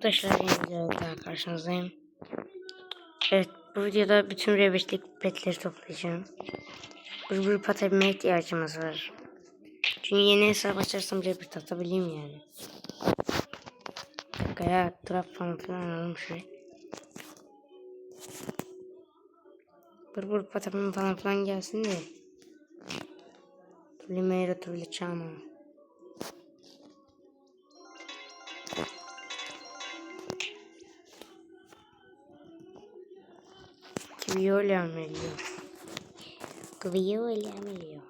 Arkadaşlar yeni videoda karşınızdayım. Evet bu videoda bütün rebetlik petleri toplayacağım. Bir bir atabilmeye ihtiyacımız var. Çünkü yeni hesap açarsam rebet atabileyim yani. Bir dakika ya trap falan filan alalım şuraya. Bir bir patabilme falan filan gelsin de. Primeiro trilha chama. Kviolha melhor. Kviolha melhor.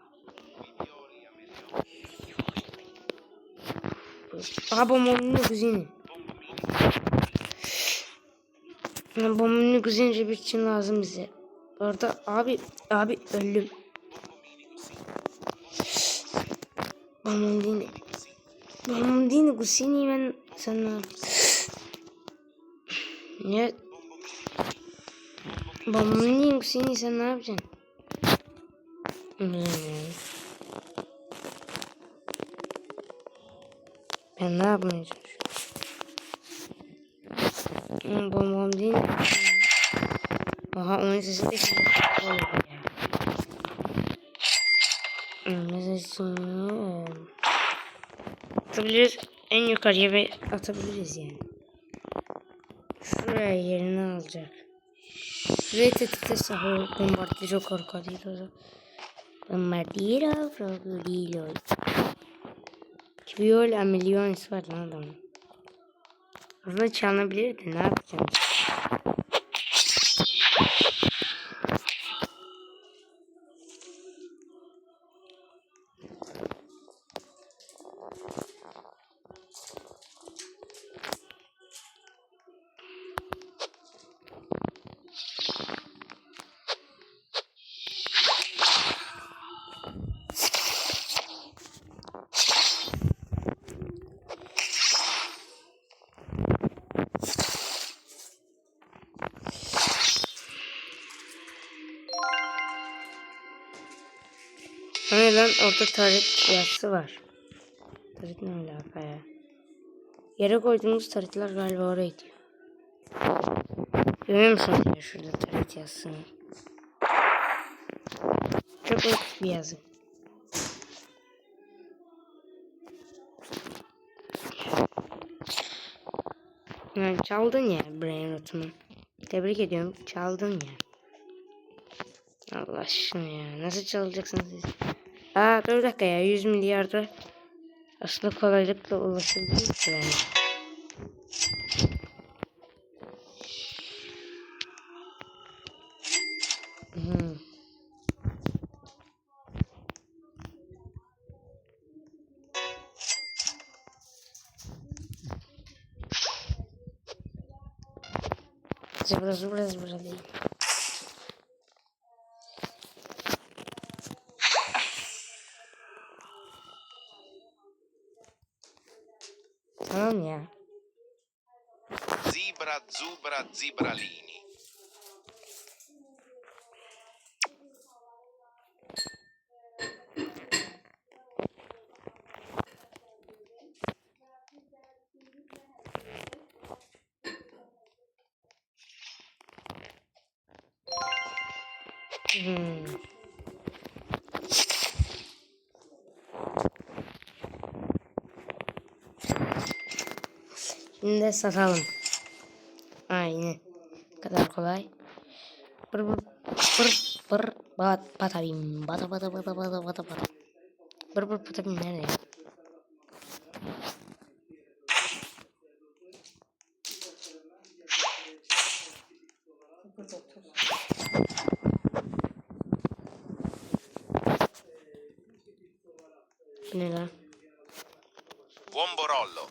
Aha bombamın kuzini. Bombamın kuzini bir için lazım bize. Orada abi abi öldüm. Bombamın Bombamın kuzini ben sana ne Bombamın kuzini sen ne yapacaksın? Bilmiyorum. Ben ne yapmaya çalışıyorum? Hmm, Bombam değil mi? Aha onun sesi de. Hmm, Mesela atabiliriz. En yukarıya bir atabiliriz yani. Şuraya yerini alacak. Şuraya tetikte o bombardiro krokodilo. Bombardiro krokodilo. Kiviol a milyones var lan adamın. Aslında çalınabilirdi ne yapacağım? Hani lan orada taret yazısı var. Taret ne alaka ya? Yere koyduğumuz taretler galiba oraya gidiyor. Görüyor musunuz ya şurada taret yazısını? Çok basit bir yazı. Yani çaldın ya brain rotumu. Tebrik ediyorum. Çaldın ya. Allah aşkına ya. Nasıl çalacaksınız siz? Aa dur bir dakika ya. 100 milyarda aslında kolaylıkla ulaşabilir ki yani. Hmm. Zıbra zıbra zıbra değil. Zubra, zibralini. Hmm. Şimdi satalım. Kolay. Bır bır bır bır bat patabim bata bata bata bata bata bata. Bır bır patabim nerede? Bu ne lan? Buon borollo,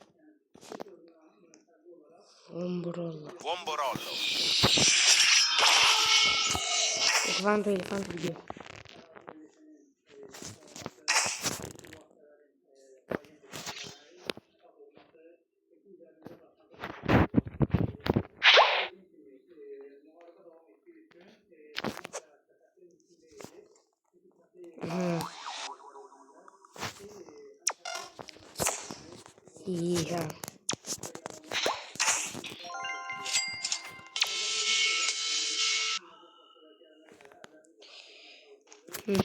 Umbrella. buon borollo. Elefanto elefanto gidiyor. Hmm. Hı.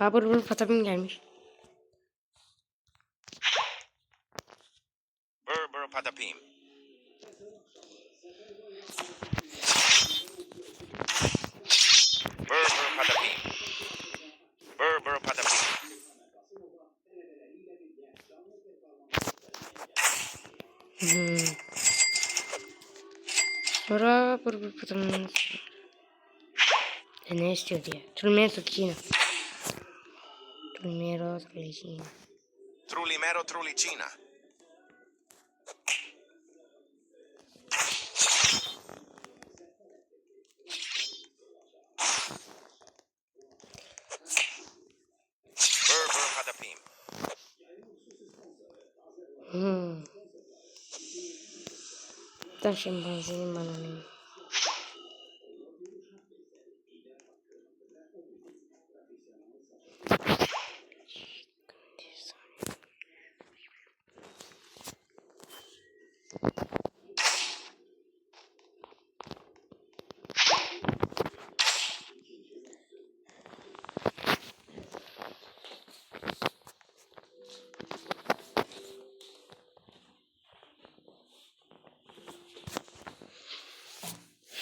Aa bur patapim gelmiş. Bur bur patapim. Bur bur patapim. Patapim. Hmm. Sonra bur patapim. E, ne istiyordu ya? Tulmero Tulcina. Tulmero Tulcina. Trulimero trulicina. Bur bur patapim. Hmm. Da şempanzenin bana ne?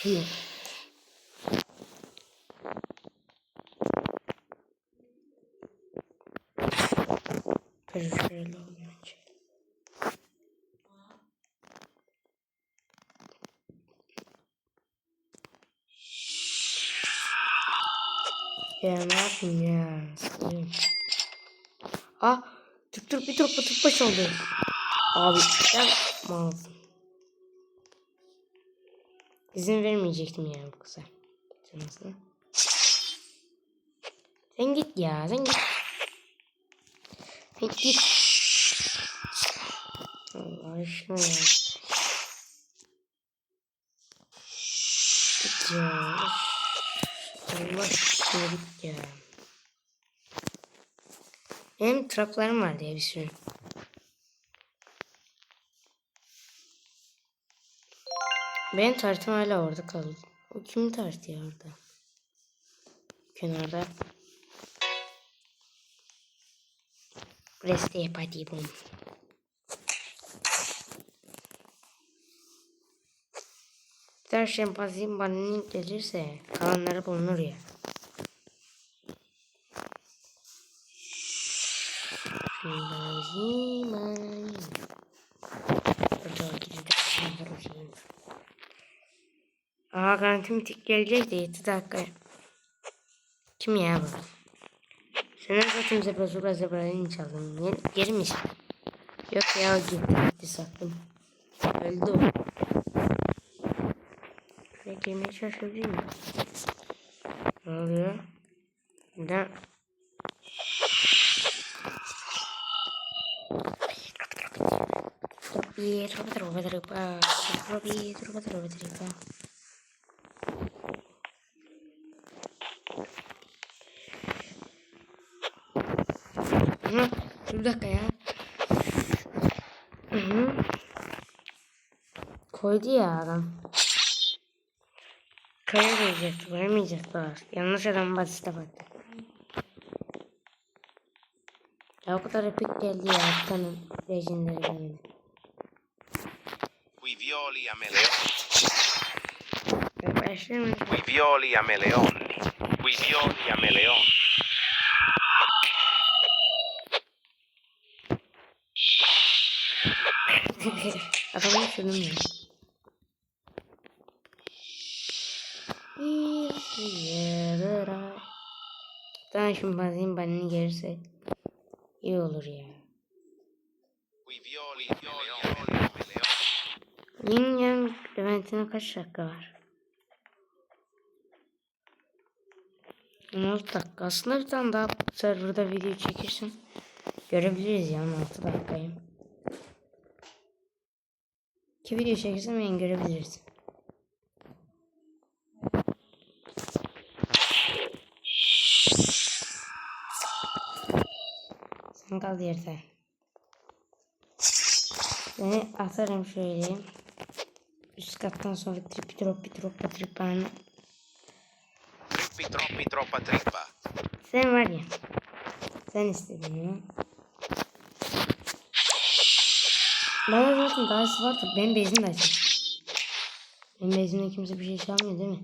Şöyle olmayacak. Ya ne yapayım ya? Ah! Dur dur bir dur batık baş oldu. Abi yapma. İzin vermeyecektim yani bu kıza. Canısına. Sen git ya sen git. Sen git. Allah aşkına ya. Git ya. Allah aşkına git ya. Benim traplarım var diye bir sürü. Benim tartım hala orada kaldı. O kimin tartı ya orada? Kenarda. Reste bom. Bir tane şempanzin bana gelirse kalanları bulunur ya. Şempanzin bana Burada gidiyor. Aa garantim tik gelecek de 7 dakika. Kim ya bu? Sen zaten zebra zebra. Yer, geri mi çaldın? Yok ya gitti gitti sattım. Öldü o. Şuraya girmeye çalışabilir miyim? Ne oluyor? Neden? Tropi, tropi, tropi, tropi, tropi, tropi, tropi, tropi. Hı, dur bir dakika ya. Hı hı. Koydu ya adam. Kaya verecekti, vermeyecekler. Yanlış adam basite baktı. Ya o kadar epik geldi ya tane legendary geldi. Qui violi a meleoni. Ya başlayalım. Qui violi a meleoni. Qui violi a meleoni. Şunun ya. Daha şimdi bazı banını gelirse iyi olur ya. Yin Yang eventine kaç dakika var? 16 dakika. Aslında bir tane daha serverda video çekirsin. Görebiliriz ya 16 dakikayı. İki video çekirsem yani görebiliriz. Sen kal yerde. Seni atarım şöyle. Üst kattan sonra trip drop drop trip. Trippi troppi troppa trippa. Sen var ya. Sen istedin ya. Bana zaten daha iyisi vardı. Benim bezim de açık. Benim bezimde kimse bir şey çalmıyor değil mi?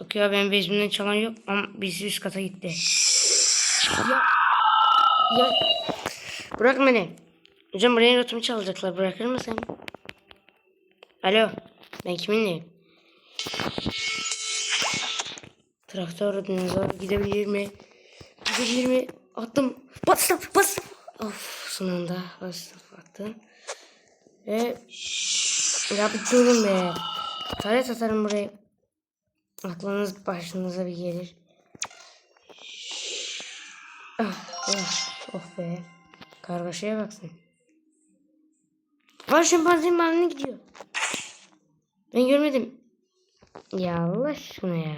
Yok ya benim bezimden çalan yok ama birisi üst kata gitti. Ya. Ya. Bırak beni. Hocam buraya notumu çalacaklar. Bırakır mısın? Alo. Ben kiminleyim? Traktör dinozor gidebilir mi? Gidebilir mi? Attım. Bastım. Bastım. Of sonunda bastım. Attım. Ve ya durun be. Taret atarım buraya. Aklınız başınıza bir gelir. Ah, oh, oh be. Kargaşaya baksın. Var şempanzenin haline gidiyor. Ben görmedim. Ya Allah aşkına ya.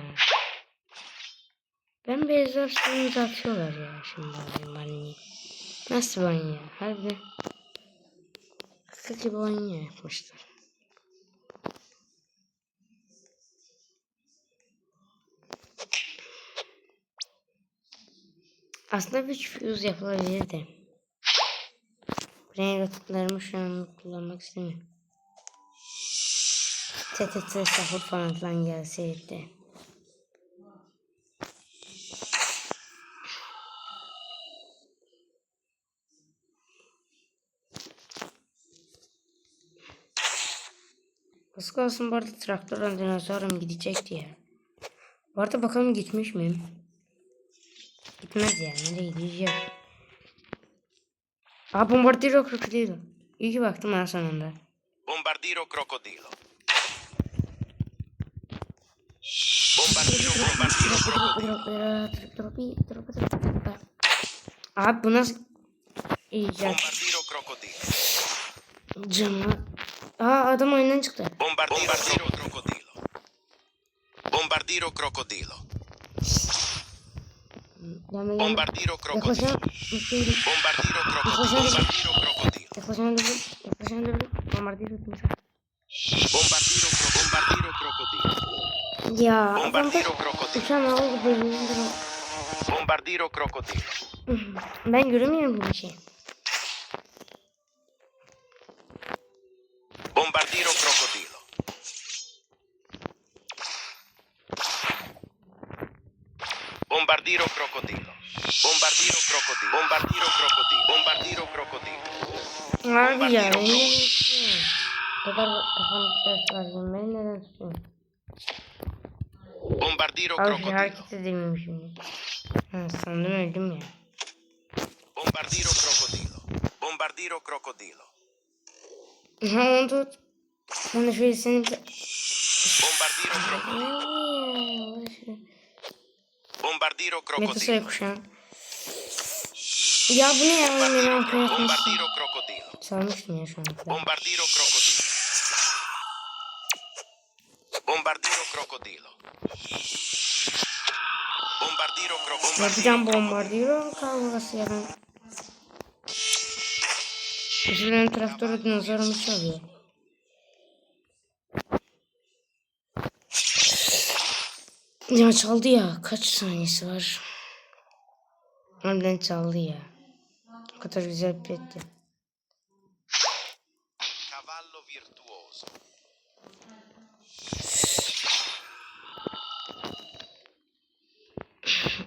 Ben beyaz suyunu atıyorlar ya şimdi alayım banyo. Nasıl banyo? Kaka gibi banyo yapmışlar. Aslında bir fuse yapılabilirdi. Brain rotatlarımı şu an kullanmak istemiyorum. TTT sahur falan filan gelseydi. Az kalsın bu arada traktörle dinozorum gidecek diye. Bu arada bakalım gitmiş mi? Gitmez ya. Nereye gidecek? Aa bombardiro krokodilo. İyi ki baktım ha sonunda. Bombardiro crocodilo. Bombardiro bombardiro crocodilo. Abi bu nasıl icat Bombardiro crocodilo. camı? Aa adam oyundan çıktı. Bombardiro crocodilo. Bombardiro gelme. Bombardiro crocodilo. Yaklaşan mutluydum. Bombardiro crocodilo. Bombardiro crocodilo. Yaklaşan dövdüm. Yaklaşan dövdüm. Bombardiro timsah. Bombardiro bombardiro crocodilo. Ya Bombardiro crocodilo. uçan oldu bölümünde. Bombardiro crocodilo. Ben göremiyorum bir şey. Bombardiro crocodilo. Bombardiro crocodilo. Bombardiro crocodilo. Bombardiro crocodilo. Bombardiro crocodilo. Abi ya? Bu kadar kafam var. ya, Beni neden tutuyorsun? Bombardiro Abi crocodilo. hareket edemiyorum şimdi. Ha, sandım öldüm ya. Bombardiro crocodilo. Bombardiro crocodilo. Ha onu tut. Ben de şöyle seni. Bombardiro crocodilo. Bombardiro Metasaya crocodilo. kuşan. Ya bu ne ya? Kıyafetmiştim. Bombardiro crocodilo. Çalmıştım ya şu an. Bombardiro crocodilo. Bombardiro crocodilo. Bombardiro crocodilo. Yapacağım bombardiro kavgası ya ben. Benim traktörü dinozorumu çalıyor. Ya çaldı ya. Kaç saniyesi var? Harbiden çaldı ya. O kadar güzel bir virtuoso.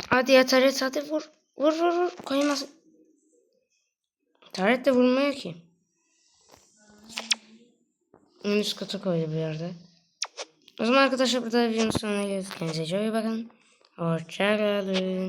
Hadi ya Taret hadi vur. Vur vur vur. Koymasın. Taret de vurmuyor ki. En üst kata koydu bir yerde. O zaman arkadaşlar burada videonun sonuna geldik. Kendinize iyi bakın. Hoşçakalın.